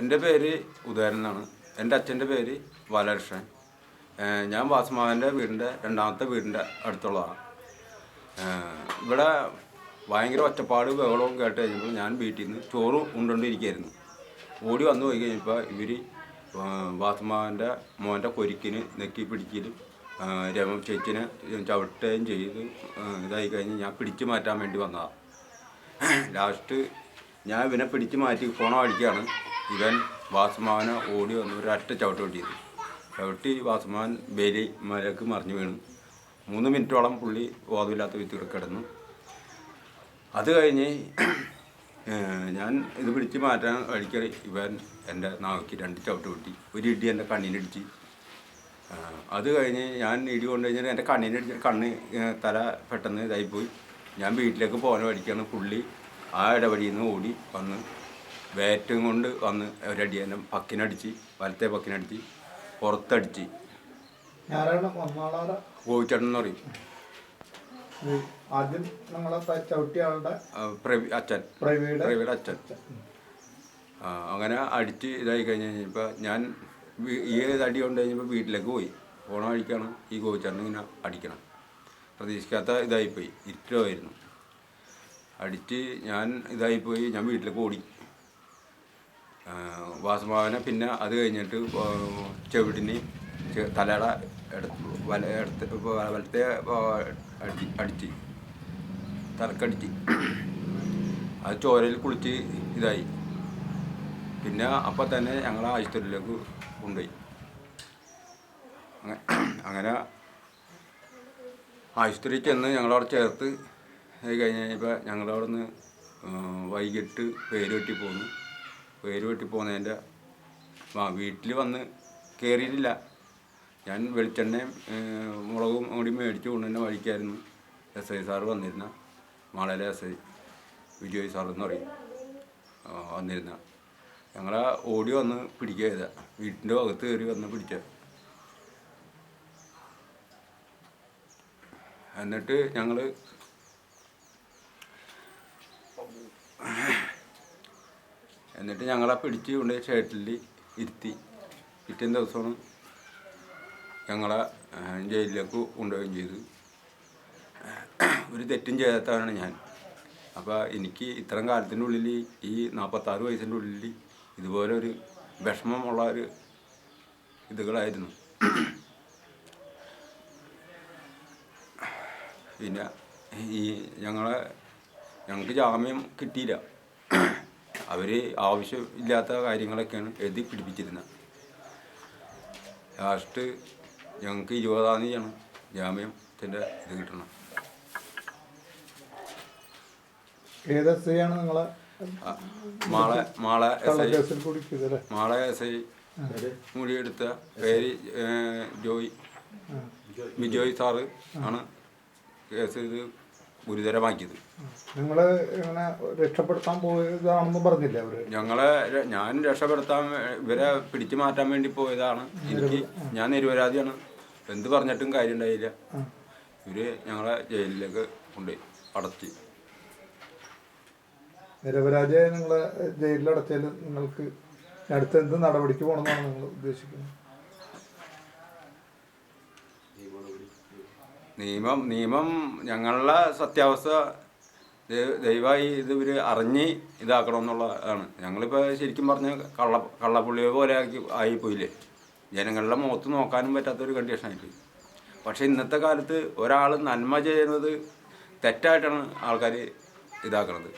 എന്റെ പേര് ഉദയൻ എന്നാണ്. എന്റെ അച്ഛന്റെ പേര് ബാലകൃഷ്ണൻ. ഞാൻ വാസുമാവന്റെ വീടിന്റെ രണ്ടാമത്തെ വീടിന്റെ അടുത്തുള്ളതാണ്. ഇവിടെ ഭയങ്കര ഒറ്റപ്പാട് ബഹളവും കേട്ട് കഴിഞ്ഞപ്പോൾ ഞാൻ വീട്ടിൽ നിന്ന് ചോറ് ഉണ്ടോണ്ടിരിക്കുകയായിരുന്നു ഓടി വന്നു പോയി കഴിഞ്ഞപ്പോൾ ഇവർ വാസുമാവന്റെ മോന്റെ കൊരിക്കിന് നെക്കി പിടിക്കലും രമ ചേച്ചിനെ ചവിട്ടുകയും ചെയ്ത് ഇതായി കഴിഞ്ഞ് ഞാൻ പിടിച്ചു മാറ്റാൻ വേണ്ടി വന്നതാണ്. ലാസ്റ്റ് ഞാൻ ഇവനെ പിടിച്ചു മാറ്റി ഫോണോ വഴിക്കാണ് ഇവൻ വാസുമാവനെ ഓടി വന്ന് ഒരു അറ്റ ചവിട്ട് കിട്ടിയത് ചവിട്ടി വാസുമാൻ ബേലി മലക്ക് മറിഞ്ഞു വീണു. മൂന്ന് മിനിറ്റോളം പുള്ളി ബോധമില്ലാത്ത വിത്ത് കിടന്നു. അത് കഴിഞ്ഞ് ഞാൻ ഇത് പിടിച്ച് മാറ്റാൻ വഴിക്ക് ഇവൻ എന്റെ നാവിക്ക് രണ്ട് ചവിട്ട് കിട്ടി ഒരു ഇടി എന്റെ കണ്ണിനിടിച്ച്. അത് കഴിഞ്ഞ് ഞാൻ ഇടി കൊണ്ടു കഴിഞ്ഞാൽ എന്റെ കണ്ണിന് കണ്ണ് തല പെട്ടെന്ന് ഇതായിപ്പോയി. ഞാൻ വീട്ടിലേക്ക് പോകാൻ വഴിക്കാണ് പുള്ളി ആ ഇടവഴിയിൽ നിന്ന് ഓടി വന്ന് ബാറ്റും കൊണ്ട് വന്ന് ഒരടി എന്നെ പക്കിനടിച്ച് വലത്തെ പക്കിനടിച്ച് പുറത്തടിച്ച്. കോവിച്ചേട്ടൻ എന്ന് പറയും. ആദ്യം പ്രവി അച്ഛൻ. പ്രവീട് അച്ഛൻ. അങ്ങനെ അടിച്ച് ഇതായി കഴിഞ്ഞ് കഴിഞ്ഞപ്പോൾ ഞാൻ ഈ അടി കൊണ്ട് കഴിഞ്ഞപ്പോൾ വീട്ടിലേക്ക് പോയി. ഓണം അടിക്കണം. ഈ കോവിച്ചേട്ടൻ ഇങ്ങനെ അടിക്കണം. പ്രതീക്ഷിക്കാത്ത ഇതായിപ്പോയി. ഇരുട്ടുമായിരുന്നു അടിച്ച് ഞാൻ ഇതായിപ്പോയി. ഞാൻ വീട്ടിലേക്ക് ഓടി. വാസുമാവനെ പിന്നെ അത് കഴിഞ്ഞിട്ട് ചെവിടിന് തലയുടെ വല എടുത്ത് വലത്തെ അടി അടിച്ച് തലക്കടിച്ച്. അത് ചോരയിൽ കുളിച്ച് ഇതായി. പിന്നെ അപ്പം തന്നെ ഞങ്ങൾ ആശുപത്രിയിലേക്ക് കൊണ്ടുപോയി. അങ്ങ- അങ്ങനെ ആശുപത്രിയിൽ ചെന്ന് ഞങ്ങളവിടെ ചേർത്ത് അത് കഴിഞ്ഞ് കഴിഞ്ഞപ്പോൾ ഞങ്ങളവിടെ നിന്ന് വൈകിട്ട് പേര് കെട്ടി പോന്നു. പേര് വെട്ടി പോകുന്നതിന്റെ വീട്ടിൽ വന്ന് കയറിയിട്ടില്ല ഞാൻ വെളിച്ചെണ്ണയും മുളകും കൂടി മേടിച്ച് കൊണ്ടുതന്നെ വഴിക്കായിരുന്നു. എസ് ഐ സാറ് വന്നിരുന്ന. മാളയിലെ എസ് ഐ വിജയ് സാർ എന്ന് പറയും. വന്നിരുന്ന. ഞങ്ങളെ ഓടി വന്ന് പിടിക്കുക ചെയ്ത. വീട്ടിന്റെ ഭാഗത്ത് കയറി വന്ന് പിടിച്ച. എന്നിട്ട് ഞങ്ങൾ എന്നിട്ട് ഞങ്ങളെ പിടിച്ച് കൊണ്ട് ഷേട്ടിൽ ഇരുത്തി. പിറ്റേ ദിവസമാണ് ഞങ്ങളെ ജയിലിലേക്ക് കൊണ്ടുപോവുകയും ചെയ്തു. ഒരു തെറ്റും ചെയ്യാത്തവനാണ് ഞാൻ. അപ്പോൾ എനിക്ക് ഇത്രയും കാലത്തിന്റെ ഉള്ളിൽ ഈ നാൽപ്പത്താറ് വയസ്സിന്റെ ഉള്ളിൽ ഇതുപോലെ ഒരു വിഷമമുള്ള ഒരു ഇതുകളായിരുന്നു. പിന്നെ ഈ ഞങ്ങളെ ഞങ്ങൾക്ക് ജാമ്യം കിട്ടിയില്ല. അവർ ആവശ്യമില്ലാത്ത കാര്യങ്ങളൊക്കെയാണ് എഴുതി പിടിപ്പിച്ചിരുന്നത് ലാസ്റ്റ് ഞങ്ങൾക്ക് ഇരുപതാം തീയതിയാണ് ജാമ്യത്തിന്റെ ഇത് കിട്ടണം. മാള എസ് ഐ ആണ് നിങ്ങളെ? ആ, മാളെ മാളെ എസ് ഐ. കള്ളക്കേസിൽ കുടിക്കുന്നത് അല്ലേ മാളെ എസ് ഐ. മുടിയെടുത്ത പേര് ജോയ്. ബിജോയ് സാറ് ആണ് കേസ് ഇത് ഗുരുതരമാക്കിയത്. നിങ്ങൾ ഇങ്ങനെ രക്ഷപ്പെടുത്താൻ പോയതാണെന്ന് പറഞ്ഞില്ല അവർ? ഞങ്ങളെ ഞാൻ രക്ഷപ്പെടുത്താൻ ഇവരെ പിടിച്ചു മാറ്റാൻ വേണ്ടി പോയതാണ്. എനിക്ക് ഞാൻ നിരപരാധിയാണ്. എന്ത് പറഞ്ഞിട്ടും കാര്യം ഉണ്ടായില്ല ഇവർ ഞങ്ങളെ ജയിലിലേക്ക് കൊണ്ടുപോയി അടച്ച്. നിരപരാധിയായി നിങ്ങളെ ജയിലിൽ അടച്ചാൽ നിങ്ങൾക്ക് അടുത്ത എന്ത് നടപടിക്ക് പോകണമെന്നാണ് നിങ്ങൾ ഉദ്ദേശിക്കുന്നത്? നിയമം നിയമം ഞങ്ങളുടെ സത്യാവസ്ഥ ദയവായി ഇത് ഇവർ അറിഞ്ഞ് ഇതാക്കണം എന്നുള്ളതാണ് ഞങ്ങളിപ്പോൾ ശരിക്കും പറഞ്ഞ കള്ള കള്ളപ്പുള്ളിയെ പോലെ ആക്കി ആയിപ്പോയില്ലേ ജനങ്ങളുടെ മുഖത്ത് നോക്കാനും പറ്റാത്തൊരു കണ്ടീഷനായിട്ട്. പക്ഷേ ഇന്നത്തെ കാലത്ത് ഒരാൾ നന്മ ചെയ്യുന്നത് തെറ്റായിട്ടാണ് ആൾക്കാർ കുഴപ്പമില്ല.